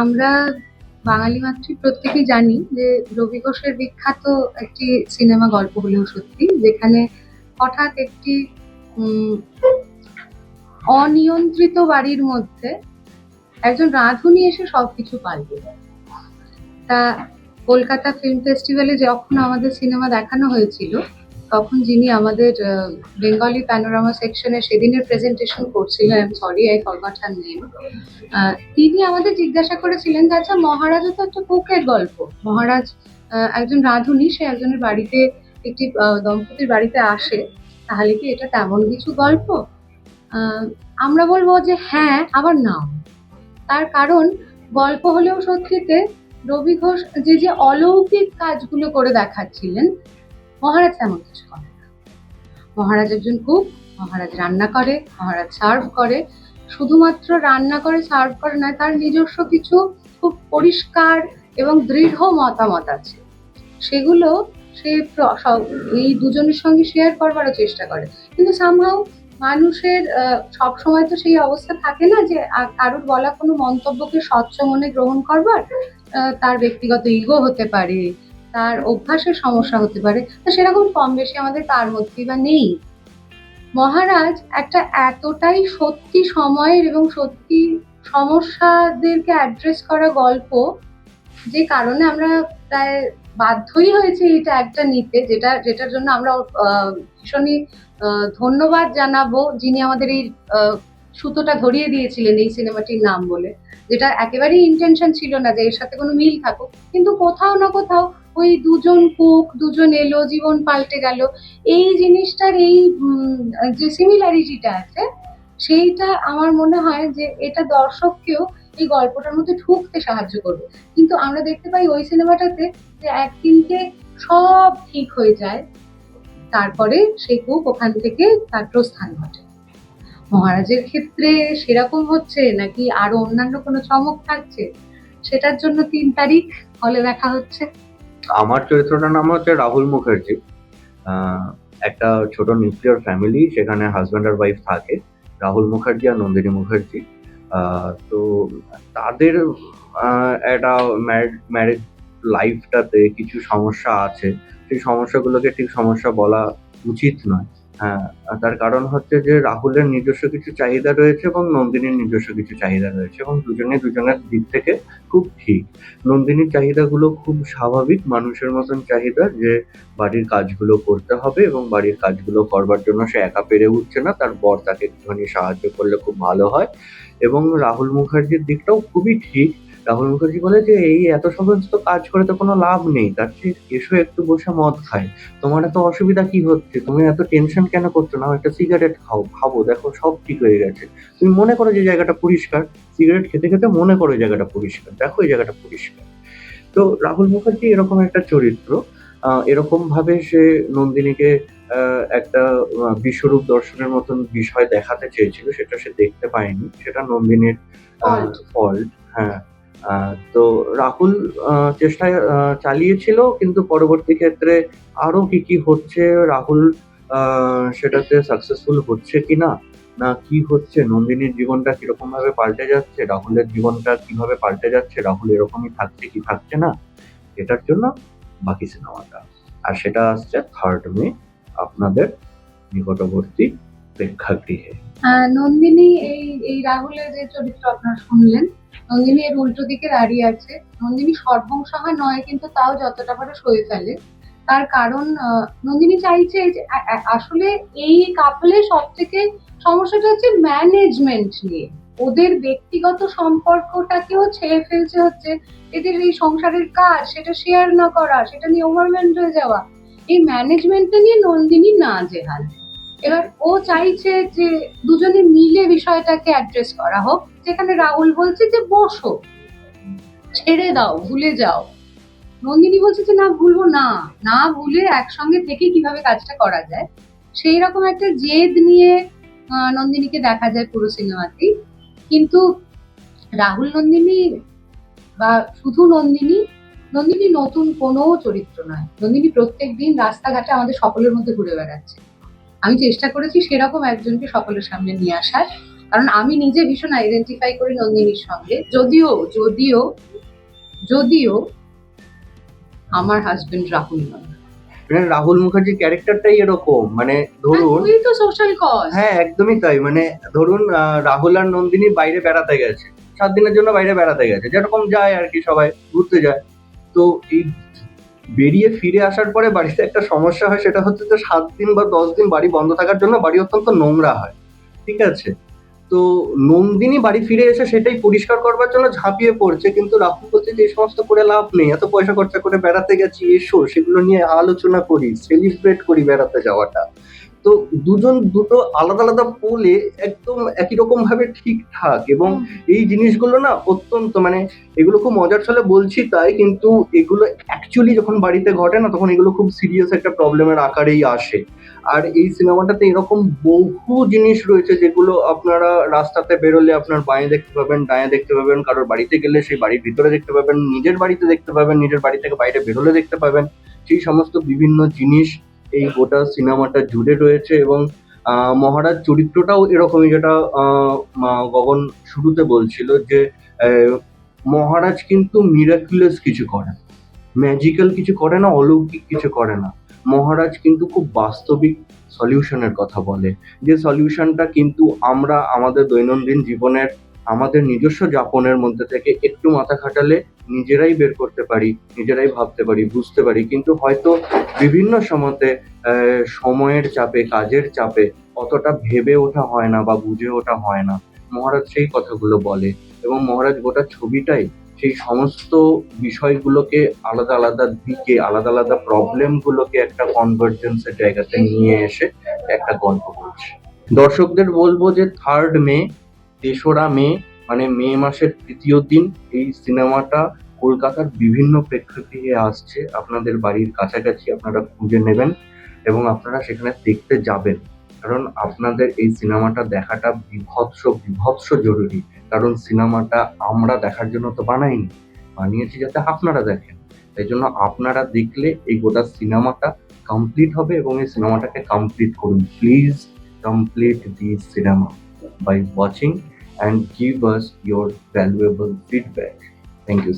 আমরা বাঙালি মাতৃ প্রত্যেকেই জানি যে রবি ঘোষের বিখ্যাত একটি সিনেমা গল্প হলেও সত্যি, যেখানে হঠাৎ একটি অনিয়ন্ত্রিত বাড়ির মধ্যে একজন রাঁধুনি এসে সবকিছু পাল্টে তা কলকাতা ফিল্ম ফেস্টিভ্যালে যখন আমাদের সিনেমা দেখানো হয়েছিল তখন যিনি আমাদের বেঙ্গলি প্যানোরামা সেকশনে সেদিনের প্রেজেন্টেশন করছিলেন sorry I forgot her name তিনি আমাদের জিজ্ঞাসা করেছিলেন যে আচ্ছা মহারাজও তো একটা কুকের গল্প। মহারাজ একজন রাঁধুনি, সে একজনের বাড়িতে একটি দম্পতির বাড়িতে আসে, তাহলে কি এটা তেমন কিছু গল্প? আমরা বলব যে হ্যাঁ আবার নাও। তার কারণ, গল্প হলেও সত্যিতে রবি ঘোষ যে যে অলৌকিক কাজগুলো করে দেখাচ্ছিলেন মহারাজ তেমন কিছু করে না। মহারাজ একজন কুক, মহারাজ রান্না করে, মহারাজ সার্ভ করে। শুধুমাত্র রান্না করে সার্ভ করে না তার নিজস্ব কিছু খুব পরিষ্কার এবং দৃঢ় মতামত আছে। সেগুলো সে এই দুজনের সঙ্গে শেয়ার করবারও চেষ্টা করে। কিন্তু সামহাও মানুষের সব সময় তো সেই অবস্থা থাকে না যে কারোর বলা কোনো মন্তব্যকে স্বচ্ছ মনে গ্রহণ করবার তার ব্যক্তিগত ইগো হতে পারে তার অভ্যাসের সমস্যা হতে পারে। তো সেরকম কম বেশি আমাদের তার মধ্যেই বা নেই। মহারাজ একটা এতটাই সত্যি সময়ের এবং সত্যি সমস্যাদেরকে অ্যাড্রেস করা গল্প, যে কারণে আমরা প্রায় বাধ্যই হয়েছে এই ট্যাগটা নিতে, যেটা, যেটার জন্য আমরা ভীষণই ধন্যবাদ জানাব যিনি আমাদের এই সুতোটা ধরিয়ে দিয়েছিলেন এই সিনেমাটির নাম বলে। যেটা একেবারেই ইন্টেনশন ছিল না যে এর সাথে কোনো মিল থাকুক। কিন্তু কোথাও না কোথাও ওই দুজন কুক, দুজন এলো, জীবন পাল্টে গেল। এই জিনিসটার এই যে সিমিলারিটিটা আছে, সেইটা আমার মনে হয় যে এটা দর্শককেও এই গল্পটার মধ্যে ঢুকতে সাহায্য করবে। কিন্তু আমরা দেখতে পাই ওই সিনেমাটাতে যে একদিনকে সব ঠিক হয়ে যায়, তারপরে সেই কুক ওখান থেকে তার প্রস্থান ঘটে। মহারাজের ক্ষেত্রে সেরকম হচ্ছে নাকি আরও অন্যান্য কোনো চমক থাকছে? সেটার জন্য তিন তারিখ হলে দেখা হচ্ছে। আমার চরিত্রটার নাম হচ্ছে রাহুল মুখার্জি। একটা ছোট নিউক্লিয়ার ফ্যামিলি সেখানে হাজব্যান্ড আর ওয়াইফ থাকে, রাহুল মুখার্জি আর নন্দিনী মুখার্জি। তো তাদের একটা ম্যারিড লাইফটাতে কিছু সমস্যা আছে। সেই সমস্যাগুলোকে ঠিক সমস্যা বলা উচিত নয়। হ্যাঁ তার কারণ হচ্ছে যে রাহুলের নিজস্ব কিছু চাহিদা রয়েছে এবং নন্দিনীর নিজস্ব কিছু চাহিদা রয়েছে এবং দুজনে দুজনের দিক থেকে খুব ঠিক। নন্দিনীর চাহিদাগুলো খুব স্বাভাবিক, মানুষের মতন চাহিদা যে বাড়ির কাজগুলো করতে হবে এবং বাড়ির কাজগুলো করবার জন্য সে একা পেরে উঠছে না, তার বর তাকে একটুখানি সাহায্য করলে খুব ভালো হয়। এবং রাহুল মুখার্জির দিকটাও খুবই ঠিক। রাহুল মুখার্জি বলে যে এই এত সমস্ত কাজ করে তো কোনো লাভ নেই তার চেয়ে এসো একটু বসে মদ খাই। তোমার এত অসুবিধা কি হচ্ছে? তুমি এত টেনশন কেন করছ? না একটা সিগারেট খাও খাব। দেখো সব ঠিক হয়ে গেছে। তুমি মনে করো যে জায়গাটা পরিষ্কার। সিগারেট খেতে খেতে মনে করো জায়গাটা পরিষ্কার। দেখো এই জায়গাটা পরিষ্কার। তো রাহুল মুখার্জি এরকম একটা চরিত্র। আহ, এরকম ভাবে সে নন্দিনীকে আহ, একটা বিশ্বরূপ দর্শনের মতন বিষয় দেখাতে চেয়েছিল সেটা সে দেখতে পায়নি। সেটা নন্দিনীর ফল্ট হ্যাঁ। তো রাহুল চেষ্টা চালিয়েছিল, কিন্তু পরবর্তী ক্ষেত্রে আরও কি কি হচ্ছে রাহুল সেটাতে সাকসেসফুল হচ্ছে কিনা, না না কি হচ্ছে, নন্দিনীর জীবনটা কীরকম ভাবে পাল্টে যাচ্ছে, রাহুলের জীবনটা কীভাবে পাল্টে যাচ্ছে, রাহুল এরকমই থাকছে কি থাকছে না, এটার জন্য বাকি সিনেমাটা। আর সেটা আসছে থার্ড মে, আপনাদের নিকটবর্তী প্রেক্ষাগৃহে। নন্দিনী এই এই রাহুলের যে চরিত্র আপনারা শুনলেন, নন্দিনী এর উল্টো দিকে দাঁড়িয়ে আছে। নন্দিনী সর্বংসহা নয়, কিন্তু তাও যতটা পারে সয়ে ফেলে। তার কারণ নন্দিনী চাইছে যে আসলে এই কাপলে সব থেকে সমস্যাটা হচ্ছে ম্যানেজমেন্ট নিয়ে। ওদের ব্যক্তিগত সম্পর্কটাকেও ছেড়ে ফেলছে হচ্ছে। এদের এই সংসারের কাজ, সেটা শেয়ার না করা, সেটা নিয়ে ওভারওয়েলড হয়ে যাওয়া। এই ম্যানেজমেন্টটা নিয়ে নন্দিনী না জেহাল। এবার ও চাইছে যে দুজনে মিলে বিষয়টাকে অ্যাড্রেস করা হোক। যেখানে রাহুল বলছে যে, বসো, ছেড়ে দাও, ভুলে যাও। নন্দিনী বলছে যে, না, ভুলবো না। না ভুলে একসঙ্গে থেকে কীভাবে কাজটা করা যায়? সেই রকম একটা জেদ নিয়ে নন্দিনীকে দেখা যায় পুরো সিনেমাতেই। কিন্তু রাহুল নন্দিনী বা শুধু নন্দিনী নন্দিনী নতুন কোনো চরিত্র নয়। নন্দিনী প্রত্যেক দিন রাস্তাঘাটে আমাদের সকলের মধ্যে ঘুরে বেড়াচ্ছে। আমি চেষ্টা করেছি সেরকম একজনকে সকলের সামনে নিয়ে আসার। কারণ আমি নিজে ভীষণ আইডেন্টিফাই করি নন্দিনীর সঙ্গে। যদিও যদিও যদিও আমার হাজবেন্ড রাহুল নয় মানে রাহুল মুখার্জির ক্যারেক্টারটাই এরকম মানে ধরুন তুই তো সোশ্যাল কজ হ্যাঁ একদমই তাই। মানে ধরুন রাহুল আর নন্দিনী বাইরে বেড়াতে গেছে। সাত দিনের জন্য বাইরে বেড়াতে গেছে। যেরকম যায় আর কি সবাই ঘুরতে যায়। তো এই বেরিয়ে ফিরে আসার পরে বাড়িতে একটা সমস্যা হয়, সেটা হচ্ছে যে সাত দিন বা দশ দিন বাড়ি বন্ধ থাকার জন্য বাড়ি অত্যন্ত নোংরা হয়। ঠিক আছে? তো নন্দিনী বাড়ি ফিরে এসে সেটাই পরিষ্কার করবার জন্য ঝাঁপিয়ে পড়ছে, কিন্তু রাহুল বলছে যে এই সমস্ত করে লাভ নেই, এত পয়সা খরচা করে বেড়াতে গেছি, এসো, সেগুলো নিয়ে আলোচনা করি সেলিব্রেট করি বেড়াতে যাওয়াটা। তো দুজন দুটো আলাদা আলাদা পোলে একদম একই রকম ভাবে ঠিকঠাক এবং এই জিনিসগুলো না অত্যন্ত মানে এগুলো খুব মজার ছলে বলছি তাই কিন্তু এগুলো অ্যাকচুয়ালি যখন বাড়িতে ঘটে না তখন এগুলো খুব সিরিয়াস একটা প্রবলেমের আকারেই আসে। আর এই সিনেমাটাতে এরকম বহু জিনিস রয়েছে যেগুলো আপনারা রাস্তাতে বেরোলে আপনার বাঁয়ে দেখতে পাবেন ডায়ে দেখতে পাবেন কারোর বাড়িতে গেলে সেই বাড়ির ভিতরে দেখতে পাবেন নিজের বাড়িতে দেখতে পাবেন নিজের বাড়ি থেকে বাইরে বেরোলে দেখতে পাবেন। সেই সমস্ত বিভিন্ন জিনিস এই গোটা সিনেমাটা জুড়ে রয়েছে এবং মহারাজ চরিত্রটাও এরকমই যেটা গগন শুরুতে বলছিল যে মহারাজ কিন্তু মিরাকুলাস কিছু করে ম্যাজিক্যাল কিছু করে না, অলৌকিক কিছু করে না। মহারাজ কিন্তু খুব বাস্তবিক সলিউশনের কথা বলে। যে সলিউশনটা কিন্তু আমরা আমাদের দৈনন্দিন জীবনের আমাদের নিজস্ব যাপনের মধ্যে থেকে একটু মাথা খাটালে নিজেরাই বের করতে পারি, নিজেরাই ভাবতে পারি, বুঝতে পারি। কিন্তু হয়তো বিভিন্ন সময়তে সময়ের চাপে, কাজের চাপে অতটা ভেবে ওঠা হয় না বা বুঝে ওঠা হয় না। মহারাজ সেই কথাগুলো বলে এবং মহারাজ গোটা ছবিটাই সেই সমস্ত বিষয়গুলোকে আলাদা আলাদা দিকে, আলাদা আলাদা প্রবলেমগুলোকে একটা কনভার্জেন্সের জায়গাতে নিয়ে এসে একটা গল্প করছে। দর্শকদের বলব যে থার্ড মে তেসরা মে মানে মে মাসের তৃতীয় দিন, এই সিনেমাটা কলকাতার বিভিন্ন প্রেক্ষাগৃহে আসছে। আপনাদের বাড়ির কাছাকাছি আপনারা খুঁজে নেবেন এবং আপনারা সেখানে দেখতে যাবেন। কারণ আপনাদের এই সিনেমাটা দেখাটা বিভৎস বিভৎস জরুরি। কারণ সিনেমাটা আমরা দেখার জন্য তো বানাইনি, বানিয়েছি যাতে আপনারা দেখেন। তাই জন্য আপনারা দেখলে এই গোটা সিনেমাটা কমপ্লিট হবে এবং এই সিনেমাটাকে কমপ্লিট করুন। Please complete the cinema by watching and give us your valuable feedback. Thank you.